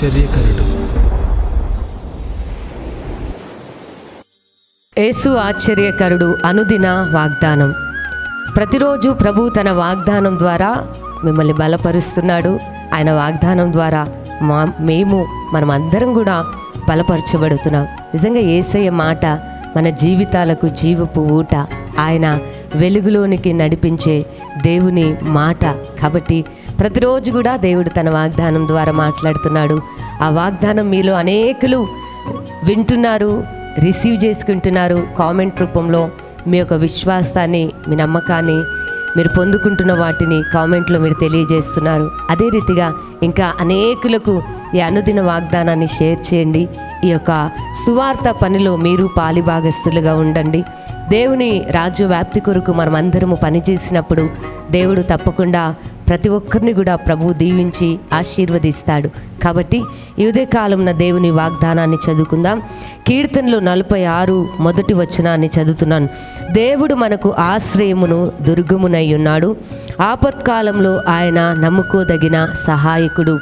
ఆశ్చర్యకరుడు. యేసు ఆశ్చర్యకరుడు అనుదిన వాగ్దానం. ప్రతిరోజు ప్రభు తన వాగ్దానం ద్వారా మిమ్మల్ని బలపరుస్తున్నాడు. ఆయన వాగ్దానం ద్వారా మా మేము మనం అందరం కూడా బలపరచబడుతున్నాం. నిజంగా ఏసయ్య మాట మన జీవితాలకు జీవపు ఊట. ఆయన వెలుగులోనికి నడిపించే దేవుని మాట. కాబట్టి ప్రతిరోజు కూడా దేవుడు తన వాగ్దానం ద్వారా మాట్లాడుతున్నాడు. ఆ వాగ్దానం మీలో అనేకులు వింటున్నారు రిసీవ్ చేసుకుంటున్నారు కామెంట్ రూపంలో. మీ యొక్క విశ్వాసాన్ని మీ నమ్మకాన్ని మీరు పొందుకుంటున్న వాటిని కామెంట్లో మీరు తెలియజేస్తున్నారు. అదే రీతిగా ఇంకా అనేకులకు ఈ అనుదిన వాగ్దానాన్ని షేర్ చేయండి. ఈ యొక్క సువార్త పనిలో మీరు పాలిభాగస్తులుగా ఉండండి. దేవుని రాజ్య వ్యాప్తి కొరకు మనం అందరము పనిచేసినప్పుడు దేవుడు తప్పకుండా ప్రతి ఒక్కరిని కూడా ప్రభువు దీవించి ఆశీర్వదిస్తాడు. కాబట్టి ఇదే కాలంన దేవుని వాగ్దానాన్ని చదువుకుందాం. కీర్తనలు నలభై ఆరు మొదటి వచనాన్ని చదువుతున్నాను. దేవుడు మనకు ఆశ్రయమును దుర్గమునై ఉన్నాడు. ఆపత్కాలంలో ఆయన నమ్ముకోదగిన సహాయకుడు.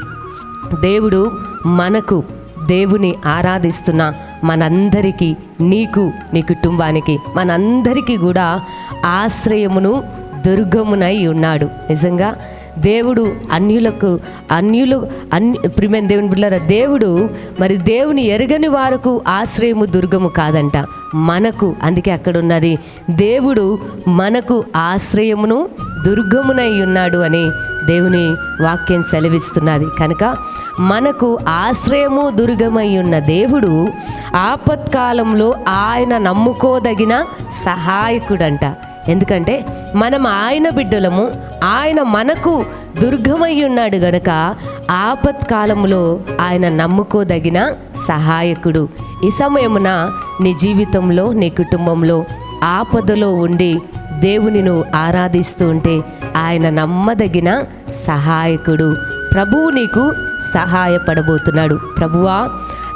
దేవుడు మనకు దేవుని ఆరాధిస్తున్న మనందరికీ నీకు నీ కుటుంబానికి మనందరికీ కూడా ఆశ్రయమును దుర్గమునై ఉన్నాడు. నిజంగా దేవుడు అన్యులకు అన్యులు అన్ని ప్రిమైన దేవుని బిడ్డలారా దేవుడు మరి దేవుని ఎరగని వారకు ఆశ్రయము దుర్గము కాదంట. మనకు అందుకే అక్కడ ఉన్నది దేవుడు మనకు ఆశ్రయమును దుర్గమునై ఉన్నాడు అని దేవుని వాక్యం సెలవిస్తున్నది. కనుక మనకు ఆశ్రయము దుర్గమై ఉన్న దేవుడు ఆపత్కాలంలో ఆయన నమ్ముకోదగిన సహాయకుడంట. ఎందుకంటే మనం ఆయన బిడ్డలము ఆయన మనకు దుర్గమై ఉన్నాడు గనక ఆపత్కాలంలో ఆయన నమ్ముకోదగిన సహాయకుడు. ఈ సమయమున నీ జీవితంలో నీ కుటుంబంలో ఆపదలో ఉండి దేవుని నువ్వు ఆరాధిస్తూ ఉంటే ఆయన నమ్మదగిన సహాయకుడు. ప్రభువు నీకు సహాయపడబోతున్నాడు. ప్రభువా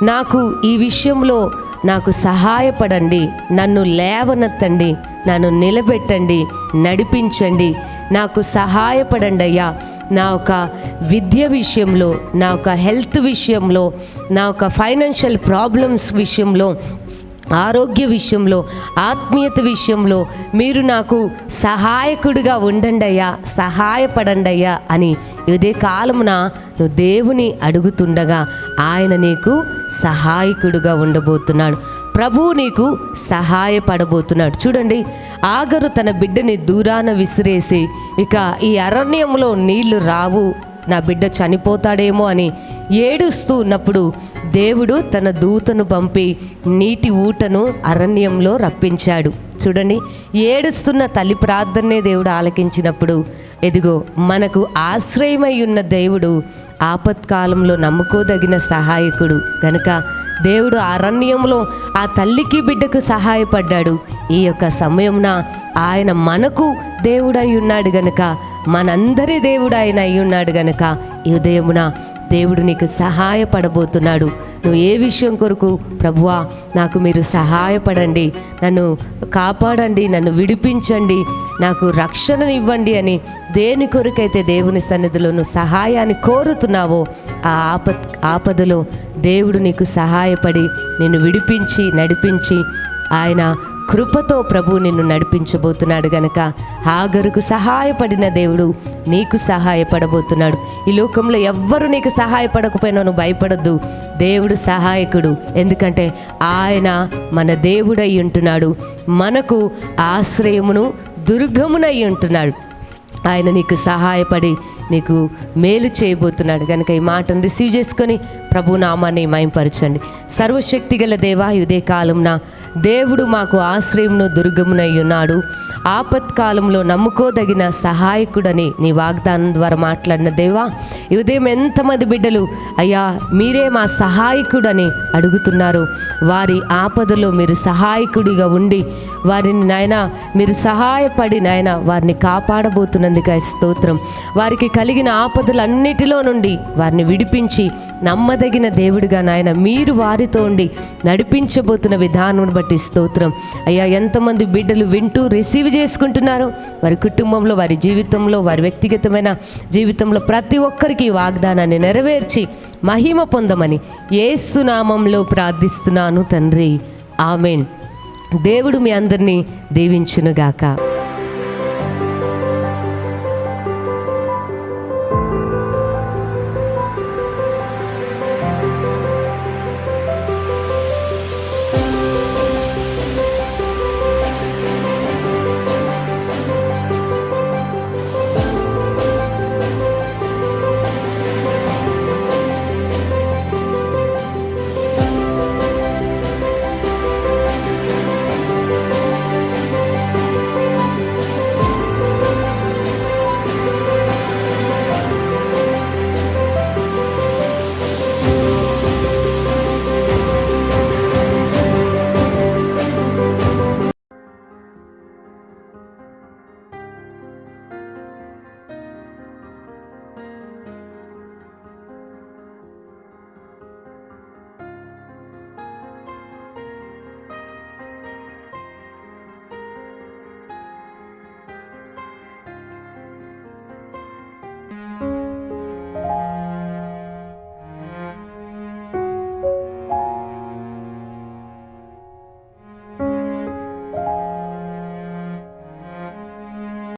నాకు ఈ విషయంలో నాకు సహాయపడండి నన్ను లేవనెత్తండి నన్ను నిలబెట్టండి నడిపించండి. నాకు సహాయపడండి అయ్యా. నా ఒక విద్య విషయంలో నా ఒక హెల్త్ విషయంలో నా ఒక ఫైనాన్షియల్ ప్రాబ్లమ్స్ విషయంలో ఆరోగ్య విషయంలో ఆత్మీయత విషయంలో మీరు నాకు సహాయకుడిగా ఉండండి అయ్యా సహాయపడండి అయ్యా అని ఇదే కాలమున నువ్వు దేవుని అడుగుతుండగా ఆయన నీకు సహాయకుడిగా ఉండబోతున్నాడు. ప్రభువు నీకు సహాయపడబోతున్నాడు. చూడండి ఆగరు తన బిడ్డని దూరాన విసిరేసి ఇక ఈ అరణ్యంలో నీళ్ళు రావు నా బిడ్డ చనిపోతాడేమో అని ఏడుస్తూ ఉన్నప్పుడు దేవుడు తన దూతను పంపి నీటి ఊటను అరణ్యంలో రప్పించాడు. చూడండి ఏడుస్తున్న తల్లి ప్రార్థనే దేవుడు ఆలకించినప్పుడు ఎదిగో మనకు ఆశ్రయమై ఉన్న దేవుడు ఆపత్కాలంలో నమ్ముకోదగిన సహాయకుడు. కనుక దేవుడు అరణ్యంలో ఆ తల్లికి బిడ్డకు సహాయపడ్డాడు. ఈ యొక్క సమయమున ఆయన మనకు దేవుడై ఉన్నాడు గనుక మనందరి దేవుడు ఆయన అయి ఉన్నాడు గనుక ఈ ఉదయమున దేవుడు నీకు సహాయపడబోతున్నాడు. నువ్వు ఏ విషయం కొరకు ప్రభువా నాకు మీరు సహాయపడండి నన్ను కాపాడండి నన్ను విడిపించండి నాకు రక్షణనివ్వండి అని దేని కొరకైతే దేవుని సన్నిధిలో నువ్వు సహాయాన్ని కోరుతున్నావో ఆ ఆప ఆపదలో దేవుడు నీకు సహాయపడి నిన్ను విడిపించి నడిపించి ఆయన కృపతో ప్రభు నిన్ను నడిపించబోతున్నాడు గనక. హాగరుకు సహాయపడిన దేవుడు నీకు సహాయపడబోతున్నాడు. ఈ లోకంలో ఎవ్వరు నీకు సహాయపడకపోయినా నువ్వు భయపడద్దు. దేవుడు సహాయకుడు. ఎందుకంటే ఆయన మన దేవుడై ఉంటున్నాడు. మనకు ఆశ్రయమును దుర్గమునై ఉంటున్నాడు. ఆయన నీకు సహాయపడి నీకు మేలు చేయబోతున్నాడు కనుక ఈ మాటను రిసీవ్ చేసుకొని ప్రభునామాన్ని మయంపరచండి సర్వశక్తి గల దేవా ఇదే కాలంన దేవుడు మాకు ఆశ్రయమును దుర్గమునై ఉన్నాడు ఆపత్కాలంలో నమ్ముకోదగిన సహాయకుడని నీ వాగ్దానం ద్వారా మాట్లాడిన దేవా ఈ ఉదయం ఎంతమంది బిడ్డలు అయ్యా మీరే మా సహాయకుడని అడుగుతున్నారు. వారి ఆపదలో మీరు సహాయకుడిగా ఉండి వారిని నాయన మీరు సహాయపడి నాయన వారిని కాపాడబోతున్నందుకు స్తోత్రం. వారికి కలిగిన ఆపదలన్నిటిలో నుండి వారిని విడిపించి నమ్మదగిన దేవుడిగా నాయన మీరు వారితో ఉండి నడిపించబోతున్న విధానం బట్టి స్తోత్రం. అయ్యా ఎంతమంది బిడ్డలు వింటూ రిసీవ్ చేసుకుంటున్నారో వారి కుటుంబంలో వారి జీవితంలో వారి వ్యక్తిగతమైన జీవితంలో ప్రతి ఒక్కరికి ఈ వాగ్దానాన్ని నెరవేర్చి మహిమ పొందమని ఏసునామంలో ప్రార్థిస్తున్నాను తండ్రి. ఆమెన్. దేవుడు మీ అందరినీ దీవించునుగాక.